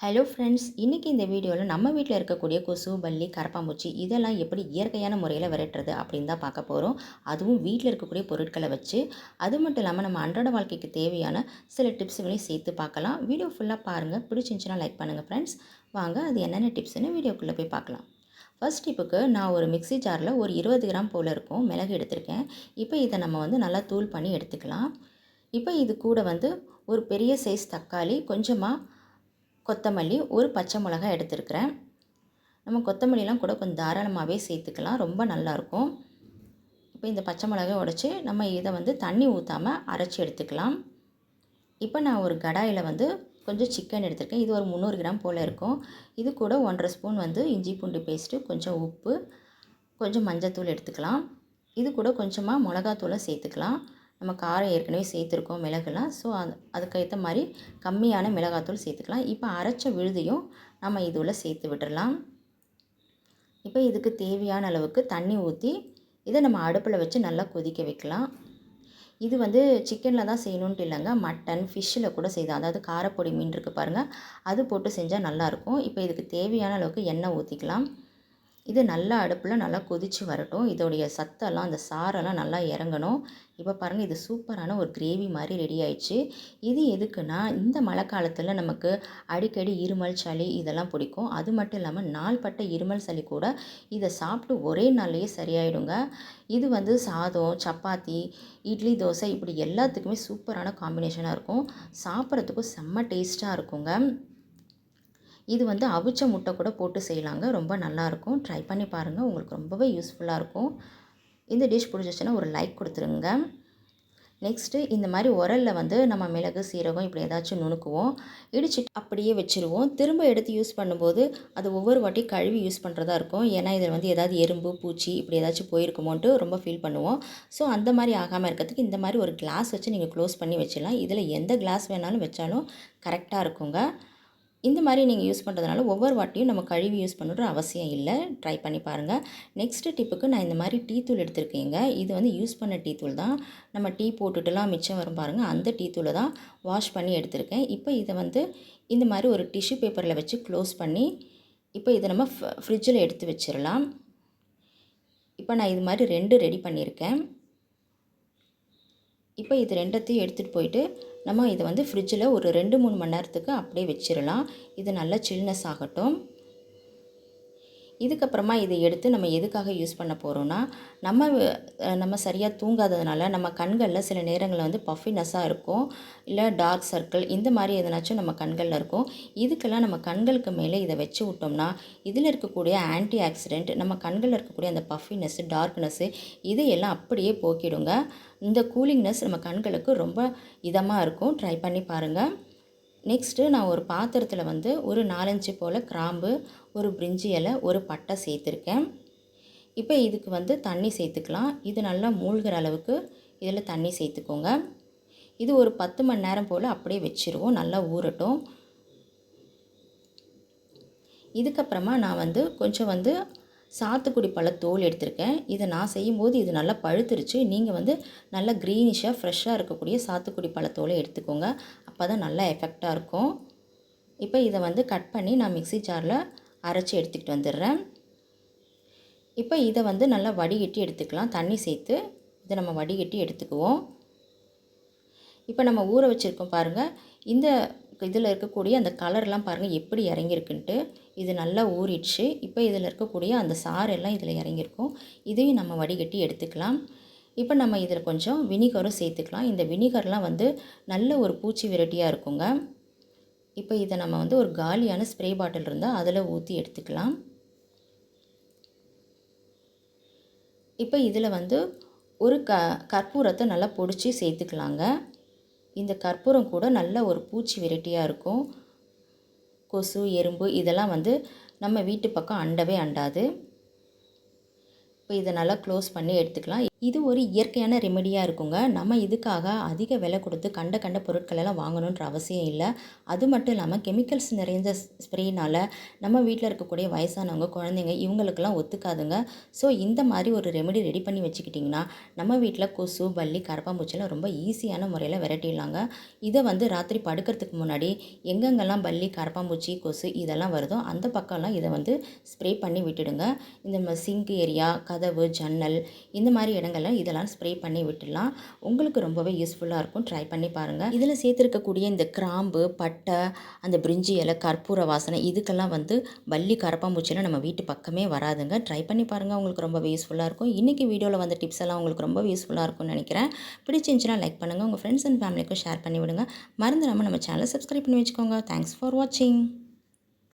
Hello friends இன்றைக்கி இந்த வீடியோவில் நம்ம வீட்டில் இருக்கக்கூடிய கொசு பல்லி கரப்பாம்பூச்சி இதெல்லாம் எப்படி இயற்கையான முறையில் விரட்டுறது அப்படின்னு தான் பார்க்க போகிறோம் அதுவும் வீட்டில் இருக்கக்கூடிய பொருட்களை வச்சு அது மட்டும் இல்லாமல் நம்ம அன்றாட வாழ்க்கைக்கு தேவையான சில டிப்ஸுகளையும் சேர்த்து பார்க்கலாம். வீடியோ ஃபுல்லாக பாருங்கள் பிடிச்சிருந்துச்சுன்னா லைக் பண்ணுங்கள் ஃப்ரெண்ட்ஸ் வாங்க அது என்னென்ன டிப்ஸ்னு வீடியோக்குள்ளே போய் பார்க்கலாம். ஃபர்ஸ்ட் டிப்புக்கு நான் ஒரு மிக்ஸி ஜாரில் ஒரு இருபது கிராம் போல் இருக்கும் மிளகு எடுத்திருக்கேன். இப்போ இதை நம்ம வந்து நல்லா தூள் பண்ணி எடுத்துக்கலாம். இப்போ இது கூட வந்து ஒரு பெரிய சைஸ் தக்காளி கொஞ்சமாக கொத்தமல்லி ஒரு பச்சை மிளகாய் எடுத்துருக்கிறேன். நம்ம கொத்தமல்லிலாம் கூட கொஞ்சம் தாராளமாகவே சேர்த்துக்கலாம். ரொம்ப நல்லாயிருக்கும் இப்போ இந்த பச்சை மிளகாய் உடச்சி நம்ம இதை வந்து தண்ணி ஊற்றாமல் அரைச்சி எடுத்துக்கலாம். இப்போ நான் ஒரு கடாயில் வந்து கொஞ்சம் சிக்கன் எடுத்திருக்கேன். இது ஒரு முந்நூறு கிராம் போல் இருக்கும். இது கூட ஒன்றரை ஸ்பூன் வந்து இஞ்சி பூண்டு பேஸ்ட்டு கொஞ்சம் உப்பு கொஞ்சம் மஞ்சத்தூள் எடுத்துக்கலாம். இது கூட கொஞ்சமாக மிளகாத்தூளை சேர்த்துக்கலாம். நம்ம காரம் ஏற்கனவே சேர்த்துருக்கோம் மிளகுலாம். ஸோ அது அதுக்கேற்ற மாதிரி கம்மியான மிளகாத்தூள் சேர்த்துக்கலாம். இப்போ அரைச்ச விழுதையும் நம்ம இதுவில் சேர்த்து விட்டுடலாம் இப்போ இதுக்கு தேவையான அளவுக்கு தண்ணி ஊற்றி இதை நம்ம அடுப்பில் வச்சு நல்லா கொதிக்க வைக்கலாம். இது வந்து சிக்கனில் தான் செய்யணுன்ட்டு இல்லைங்க. மட்டன் ஃபிஷ்ஷில் கூட செய்தோம் அதாவது காரப்பொடி மீன் இருக்குது பாருங்கள் அது போட்டு செஞ்சால் நல்லாயிருக்கும் இப்போ இதுக்கு தேவையான அளவுக்கு எண்ணெய் ஊற்றிக்கலாம் இது நல்லா அடுப்பில் நல்லா கொதித்து வரட்டும். இதோடைய சத்தெல்லாம் அந்த சாரெல்லாம் நல்லா இறங்கணும். இப்போ பாருங்கள் இது சூப்பரான ஒரு கிரேவி மாதிரி ரெடி ஆயிடுச்சு. இது எதுக்குன்னா இந்த மழை காலத்தில் நமக்கு அடிக்கடி இருமல் சளி இதெல்லாம் பிடிக்கும். அது மட்டும் இல்லாமல் நாள்பட்ட இருமல் சளி கூட இதை சாப்பிட்டு ஒரே நாள்லேயே சரியாயிடுங்க. இது வந்து சாதம் சப்பாத்தி இட்லி தோசை இப்படி எல்லாத்துக்குமே சூப்பரான காம்பினேஷனாக இருக்கும். சாப்பிட்றதுக்கும் செம்ம டேஸ்ட்டாக இருக்குங்க. இது வந்து அவிச்ச முட்டை கூட போட்டு செய்யலாங்க. ரொம்ப நல்லாயிருக்கும். ட்ரை பண்ணி பாருங்கள் உங்களுக்கு ரொம்பவே யூஸ்ஃபுல்லாக இருக்கும். இந்த டிஷ் பிடிச்சிச்சின்னா ஒரு லைக் கொடுத்துருங்க. நெக்ஸ்ட்டு இந்த மாதிரி உரலில் வந்து நம்ம மிளகு சீரகம் இப்படி ஏதாச்சும் நுணுக்குவோம். இடிச்சிட்டு அப்படியே வச்சுருவோம். திரும்ப எடுத்து யூஸ் பண்ணும்போது அது ஒவ்வொரு வாட்டி கழுவி யூஸ் பண்ணுறதா இருக்கும். ஏன்னா இதில் வந்து ஏதாவது எறும்பு பூச்சி இப்படி ஏதாச்சும் போயிருக்குமோன்ட்டு ரொம்ப ஃபீல் பண்ணுவோம். ஸோ அந்த மாதிரி ஆகாமல் இருக்கிறதுக்கு இந்த மாதிரி ஒரு கிளாஸ் வச்சு நீங்கள் க்ளோஸ் பண்ணி வச்சிடலாம். இதில் எந்த கிளாஸ் வேணாலும் வச்சாலும் கரெக்டாக இருக்குங்க. இந்த மாதிரி நீங்கள் யூஸ் பண்ணுறதுனால ஒவ்வொரு வாட்டியும் நம்ம கழுவி யூஸ் பண்ணுற அவசியம் இல்லை. ட்ரை பண்ணி பாருங்கள் நெக்ஸ்ட்டு டிப்புக்கு நான் இந்த மாதிரி டீ தூள் எடுத்திருக்கேங்க. இது வந்து யூஸ் பண்ண டீ தூள் தான். நம்ம டீ போட்டுட்டுலாம் மிச்சம் வரும் பாருங்கள் அந்த டீ தூளை தான் வாஷ் பண்ணி எடுத்திருக்கேன். இப்போ இதை வந்து இந்த மாதிரி ஒரு டிஷ்யூ பேப்பரில் வச்சு க்ளோஸ் பண்ணி இப்போ இதை நம்ம ஃப்ரிட்ஜில் எடுத்து வச்சிடலாம். இப்போ நான் இது மாதிரி ரெண்டு ரெடி பண்ணியிருக்கேன். இப்போ இது ரெண்டத்தையும் எடுத்துகிட்டு போயிட்டு நம்ம இதை வந்து ஃப்ரிட்ஜில் ஒரு ரெண்டு மூணு மணி நேரத்துக்கு அப்படியே வச்சிடலாம் இது நல்லா சில்னஸ் ஆகட்டும். இதுக்கப்புறமா இதை எடுத்து நம்ம எதுக்காக யூஸ் பண்ண போகிறோன்னா நம்ம நம்ம சரியாக தூங்காததுனால நம்ம கண்களில் சில நேரங்களில் வந்து பஃபினஸ்ஸாக இருக்கும். இல்லை டார்க் சர்க்கிள் இந்த மாதிரி எதனாச்சும் நம்ம கண்களில் இருக்கும். இதுக்கெல்லாம் நம்ம கண்களுக்கு மேலே இதை வச்சு விட்டோம்னா இதில் இருக்கக்கூடிய ஆன்டி ஆக்சிடென்ட் நம்ம கண்களில் இருக்கக்கூடிய அந்த பஃபினஸ்ஸு டார்க்னஸ்ஸு இதையெல்லாம் அப்படியே போக்கிடுங்க. இந்த கூலிங்னஸ் நம்ம கண்களுக்கு ரொம்ப இதமாக இருக்கும். ட்ரை பண்ணி பாருங்கள் நெக்ஸ்ட்டு நான் ஒரு பாத்திரத்தில் வந்து ஒரு நாலஞ்சு போல் கிராம்பு ஒரு பிரிஞ்சி இலை ஒரு பட்டை சேர்த்துருக்கேன். இப்போ இதுக்கு வந்து தண்ணி சேர்த்துக்கலாம். இது நல்லா மூழ்கிற அளவுக்கு இதில் தண்ணி சேர்த்துக்கோங்க. இது ஒரு பத்து மணி நேரம் போல் அப்படியே வச்சுருவோம். நல்லா ஊறட்டும். இதுக்கப்புறமா நான் வந்து கொஞ்சம் வந்து சாத்துக்குடி பழ தோல் எடுத்திருக்கேன். இதை நான் செய்யும்போது இது நல்லா பழுத்துருச்சு. நீங்கள் வந்து நல்லா க்ரீனிஷாக ஃப்ரெஷ்ஷாக இருக்கக்கூடிய சாத்துக்குடி பழத்தோலை எடுத்துக்கோங்க. அப்போ தான் நல்லா எஃபெக்டாக இருக்கும். இப்போ இதை வந்து கட் பண்ணி நான் மிக்சி ஜாரில் அரைச்சி எடுத்துக்கிட்டு வந்துடுறேன். இப்போ இதை வந்து நல்லா வடிகட்டி எடுத்துக்கலாம். தண்ணி சேர்த்து இதை நம்ம வடிகட்டி எடுத்துக்குவோம். இப்போ நம்ம ஊற வச்சுருக்கோம் பாருங்கள் இந்த இதில் இருக்கக்கூடிய அந்த கலர்லாம் பாருங்கள் எப்படி இறங்கியிருக்குன்ட்டு. இது நல்லா ஊறிடுச்சு. இப்போ இதில் இருக்கக்கூடிய அந்த சாரெல்லாம் இதில் இறங்கியிருக்கும். இதையும் நம்ம வடிகட்டி எடுத்துக்கலாம். இப்போ நம்ம இதில் கொஞ்சம் வினிகரும் சேர்த்துக்கலாம். இந்த வினிகர்லாம் வந்து நல்ல ஒரு பூச்சி விரட்டியாக இருக்குங்க. இப்போ இதை நம்ம வந்து ஒரு காலியான ஸ்ப்ரே பாட்டில் இருந்தால் அதில் ஊற்றி எடுத்துக்கலாம். இப்போ இதில் வந்து ஒரு க கற்பூரத்தை நல்லா பொடிச்சு சேர்த்துக்கலாங்க. இந்த கற்பூரம் கூட நல்ல ஒரு பூச்சி விரட்டியாக இருக்கும். கொசு எறும்பு இதெல்லாம் வந்து நம்ம வீட்டு பக்கம் அண்டவே அண்டாது. இப்போ இதை நல்லா க்ளோஸ் பண்ணி எடுத்துக்கலாம். இது ஒரு இயற்கையான ரெமெடியாக இருக்குங்க. நம்ம இதுக்காக அதிக விலை கொடுத்து கண்ட கண்ட பொருட்களெல்லாம் வாங்கணுன்ற அவசியம் இல்லை. அது மட்டும் இல்லாமல் கெமிக்கல்ஸ் நிறைந்த ஸ்ப்ரேனால் நம்ம வீட்டில் இருக்கக்கூடிய வயசானவங்க குழந்தைங்க இவங்களுக்கெல்லாம் ஒத்துக்காதுங்க. ஸோ இந்த மாதிரி ஒரு ரெமெடி ரெடி பண்ணி வச்சுக்கிட்டிங்கன்னா நம்ம வீட்டில் கொசு பல்லி கரப்பாம்பூச்சிலாம் ரொம்ப ஈஸியான முறையில் விரட்டிடலாங்க. இதை வந்து ராத்திரி படுக்கிறதுக்கு முன்னாடி எங்கெங்கெல்லாம் பல்லி கரப்பாம்பூச்சி கொசு இதெல்லாம் வருதோ அந்த பக்கம்லாம் இதை வந்து ஸ்ப்ரே பண்ணி விட்டுடுங்க. இந்த சிங்க் ஏரியா கதவு ஜன்னல் இந்த மாதிரி இடங்கள்ல இதெல்லாம் ஸ்ப்ரே பண்ணி விட்டுடலாம். உங்களுக்கு ரொம்பவே யூஸ்ஃபுல்லாக இருக்கும். ட்ரை பண்ணி பாருங்கள் இதில் சேர்த்துருக்கக்கூடிய இந்த கிராம்பு பட்டை அந்த பிரிஞ்சி இலை கற்பூர வாசனை இதுக்கெல்லாம் வந்து வள்ளி கரப்பாம்பூச்சியில் நம்ம வீட்டு பக்கமே வராதுங்க. ட்ரை பண்ணி பாருங்கள் உங்களுக்கு ரொம்பவே யூஸ்ஃபுல்லாக இருக்கும். இன்றைக்கி வீடியோவில் வந்த டிப்ஸ் எல்லாம் உங்களுக்கு ரொம்ப யூஸ்ஃபுல்லாக இருக்கும்னு நினைக்கிறேன். பிடிச்சிருந்துச்சுன்னா லைக் பண்ணுங்கள் உங்கள் ஃப்ரெண்ட்ஸ் அண்ட் ஃபேமிலிக்கும் ஷேர் பண்ணி விடுங்க. மறந்துடாமல் நம்ம சேனலை சப்ஸ்கிரைப் பண்ணி வச்சுக்கோங்க. தேங்க்ஸ் ஃபார் வாட்சிங்